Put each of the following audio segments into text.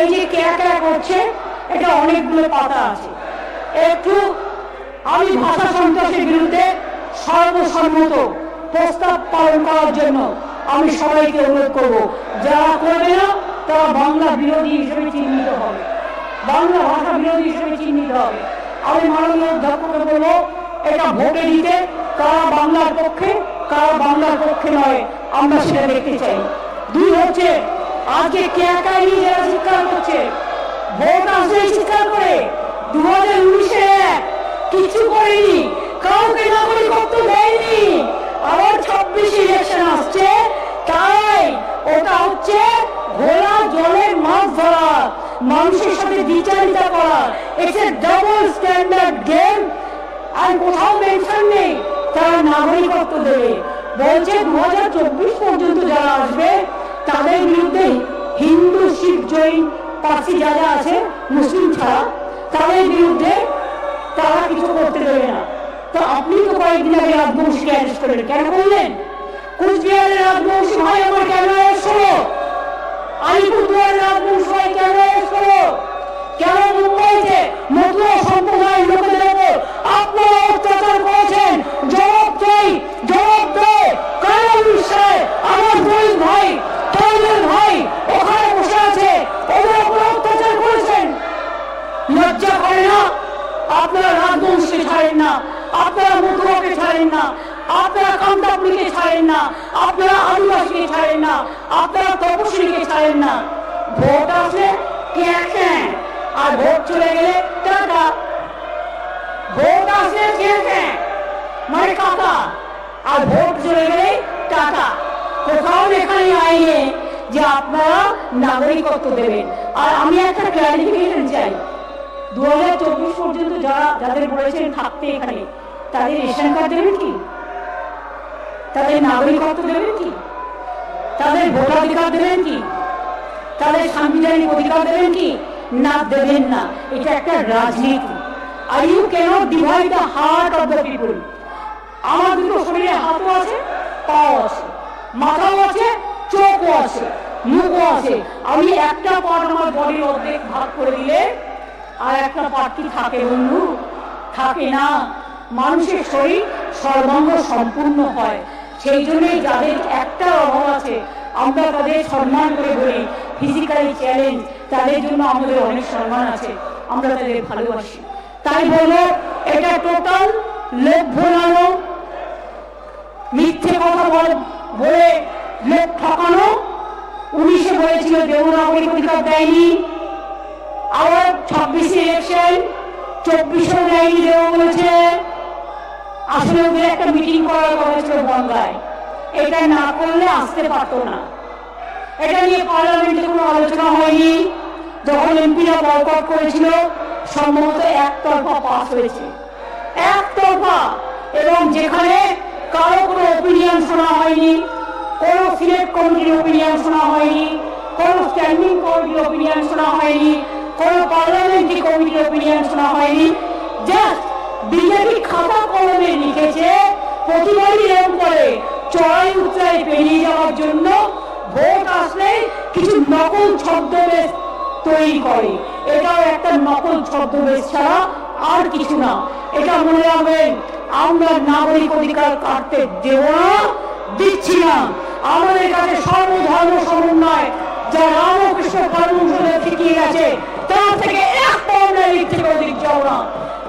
এই যে কে কে করছে, এটা অনেকগুলো পাতা আছে। একটু আমি ভাষা সন্ত্রাসের বিরুদ্ধে সর্বসম্মত প্রস্তাব পালন করার জন্য আমি সবাইকে অনুরোধ করব, যারা করবে না, তারা বাংলা বিরোধী হিসেবে চিহ্নিত হবে। বাংলা ভাষা বিরোধী হিসেবে চিহ্নিত হবে। আমি মাননীয় অধ্যাপককে বলব, এটা ভোটে দিতে কারা বাংলার পক্ষে, কারা বাংলার পক্ষে নয়, আমরা সেটা দেখতে চাই। দুই হচ্ছে আজকে কে একাই যারা স্বীকার করছে? ভোট আসলে স্বীকার করে। দু হাজার উনিশে কিছু করেনি। কাউকে নাগরিকত্ব দেয়নি। আবার ছাব্বিশে ইলেকশন আসছে। তাই ওটা হচ্ছে ঘোলা জলের মাছ ধরা। মানুষের সাথে বিচারিতা করা। It's a double standard game আর কোথাও মেনশন নেই। তারা নাগরিকত্ব দেবে। বলছে দু হাজার চব্বিশ পর্যন্ত যারা আসবে, তাদের বিরুদ্ধে পার্সি যারা আছে মুসলিম ছাড়া, তাদের বিরুদ্ধে তারা কিছু করতে দেবে না। তো আপনি তো কয়েকদিন আগে রাজবংশীকে অ্যারেস্ট করলেন কেন করলেন? কুচবিহারের রাজবংশী ভাই আমার কেন অ্যারেস্ট হলো আলিপুরদুয়ারের রাজবংশী ভাই কেন অ্যারেস্ট হলো কেন মুম্বাইতে মতুয়া সম্প্রদায়ের লোকেদের উপর আপনারা অত্যাচার করেছেন জবাব চাই জবাব দে কারণ বিষয় আমার দুই ভাই তৈলের ভাই ওখানে বসে আছে ওদের উপর অত্যাচার করেছেন লজ্জা করে না আপনারা রাজবংশকে ছাড়েন না আপনারা মুখোকে ছাড়েন না, আপনারা কান্তাপুরীকে ছাড়েন না, আপনারা আদিবাসীকে ছাড়েন না, আপনারা তপশিলীকে ছাড়েন না। ভোট ক্যাঁ আর ভোট চলে গেলে টাটা ভোট ক্যাঁ মানে কাকা আর ভোট চলে গেলে টাটা কোথাও এখানে আইনে যে আপনারা নাগরিকত্ব দেবেন। আর আমি একটা ক্লারিফিকেশন চাই। দু হাজার চব্বিশ পর্যন্ত যারা যাদের বলেছেন থাকতে এখানে তাদের রেশন কার্ড দেবেন কি? তাদের নাগরিকত্ব দেবেন কি? তাদের ভোটাধিকার দেবেন কি? তাদের সাংবিধানিক অধিকার দেবেন কি? না, দেবেন না। এটা একটা রাজনীতি। Are you divide the heart of the আমার দুটো শরীরে হাতও আছে, পাও আছে, মাথাও আছে, চোখও আছে, মুখও আছে। আমি একটা পার্ট আমার বডির অর্ধেক ভাগ করে দিলে আর একটা পার্ট কি থাকে বন্ধু? থাকে না। মানুষের শরীর সর্বাঙ্গ সম্পূর্ণ হয়। সেই জন্যই যাদের একটা অভাব আছে, আমরা তাদের সম্মান করে বলি। ফিজিক্যালি চ্যালেঞ্জ তাদের জন্য আমাদের অনেক সম্মান আছে। আমরা তাদের ভালোবাসি। তাই বলো, এটা টোটাল লোক ভোলানো মিথ্যে কথা বলে লোক ঠকানো? উনিশে বলেছিল দেব নাগরিক অধিকার দেয়নি। আবার ছাব্বিশে ইলেকশন চব্বিশেও দেয়নি দেব বলেছে আসলে একটা মিটিং করার কথা ছিল বাংলায় এটা না করলে আসতে পারতো না। এটা নিয়ে পার্লামেন্টে কোনো আলোচনা হয়নি। যখন এমপিরা বয়কট করেছিল, সম্ভবত একতরফা পাস হয়েছে। একতরফা! এবং যেখানে কারও কোনো ওপিনিয়ন শোনা হয়নি, কোনো সিলেক্ট কমিটির ওপিনিয়ন শোনা হয়নি, কোনো স্ট্যান্ডিং কমিটির ওপিনিয়ন শোনা হয়নি, কোনো পার্লামেন্টারি কমিটির ওপিনিয়ন শোনা হয়নি। জাস্ট বিজেপি খাতা কলমে লিখেছে, প্রতিবারই এরকম করে চড়াই উচ্চাই পেরিয়ে যাওয়ার জন্য ভোট আসলে কিছু নকল ছদ্মবেশ তৈরি করে। এটাও একটা নকল ছদ্মবেশ ছাড়া আর কিছু না। এটা মনে রাখবেন, আমরা নাগরিক অধিকার কাটতে দেব না, দিচ্ছি না। আমাদের কাছে সর্বধর্ম সমন্বয়, যা রামকৃষ্ণ পরমহংসদেব শিখিয়ে গেছে, তার থেকে এক পাউন্ডের থেকে অধিক যাও না।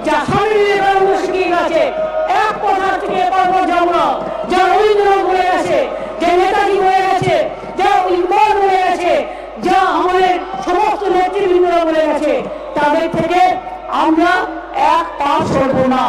যা স্বামী বিবেকানন্দ শিখিয়ে গেছে এক কথা থেকে এবার যাও না যা রবীন্দ্রনাথ বলে গেছে, যে নেতাজি বলে গেছে, যা ইকবাল বলে গেছে, যা আমাদের সমস্ত নেতৃবৃন্দরা বলে গেছে। তাদের থেকে আমরা এক পা সরব না।